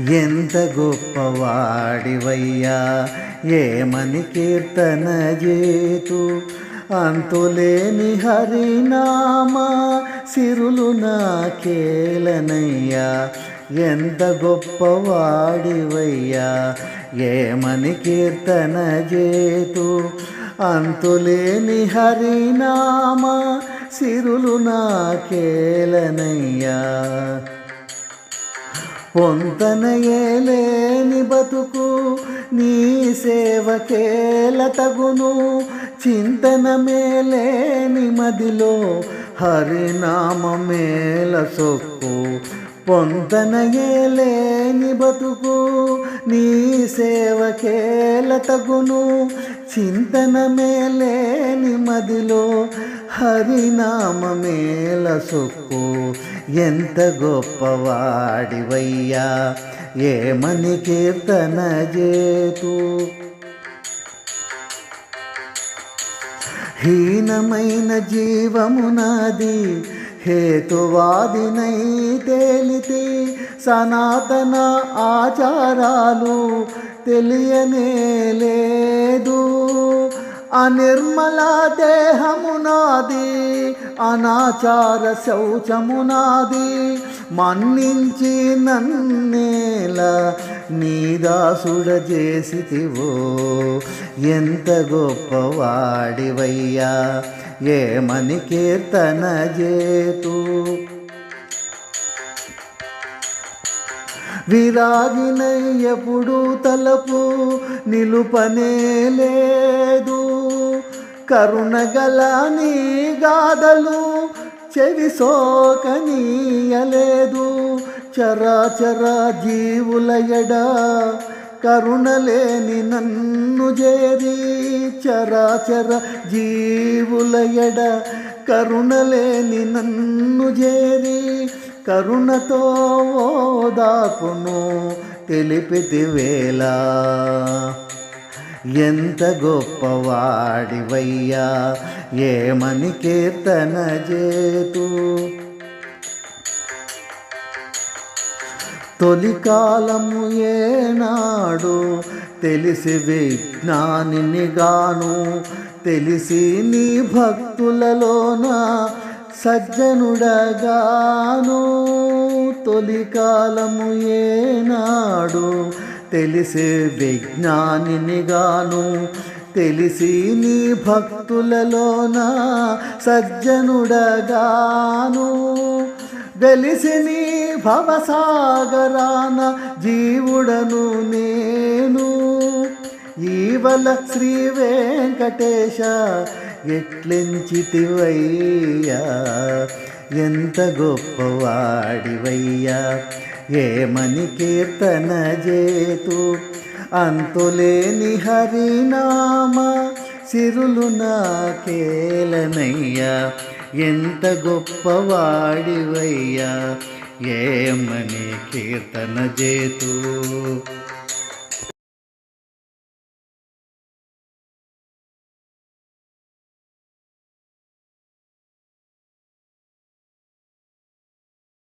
ఎంత గొప్పవాడివయ్యా ఏమని కీర్తన చేతు అంతులేని హరినామా సిరులు నాకేలనయ్యా ఎంత గొప్పవాడివయ్యా ఏమని కీర్తన చేతు అంతులేని హరినామా సిరులు నాకేలనయ్యా. పొంతనయేలేని బతుకు నీ సేవకేల తగును. చింతన మేలేని మదిలో హరినామమేల సొక్కు. పొంతనయేలేని బతుకు నీ సేవకేల తగును. చింతన మేలేని మదిలో హరినామేల సొక్కు. ఎంత గొప్పవాడివయ్యా ఏమని కీర్తన చేతు హీనమైన జీవము నాది హేతువాదినై తేలితే సనాతన ఆచారాలు తెలియనే లేదు. అనిర్మల నాది అనాచార శౌచమునాది మన్నించి నన్నేల నీదాసుడ చేసితివో ఎంత గొప్పవాడివయ్యా ఏమని కీర్తన చేతు విరాగినయ్యప్పుడు తలపు నిలుపనే లేదు కరుణగల నీ గాదలు చెవి సోకనీయలేదు చరాచర జీవుల ఎడ కరుణలేని నన్ను చేరి చరాచర జీవుల ఎడ కరుణలేని నన్ను చేరి కరుణతో ఓదాకును తెలిపితి వేళ ఎంత గొప్పవాడివయ్యా ఏమని కీర్తన చేతు? తొలి కాలము ఏనాడు తెలిసి విజ్ఞానిని గాను తెలిసి నీ భక్తులలోన సజ్జనుడగాను. తొలి కాలము ఏనాడు తెలిసి విజ్ఞానిని గాను తెలిసి నీ భక్తులలోన సజ్జనుడగాను. వెలిసి నీ భవసాగరాన జీవుడను నేను. ఈవల శ్రీ వెంకటేశ ఎట్లెంచితివయ్యా? ఎంత గొప్పవాడివయ్యా? ఏమని కీర్తన చేతు? అంతులేని హరినామ సిరులు నాకేలనయ్యా. ఎంత గొప్పవాడివయ్యా? ఏమని కీర్తన చేతు?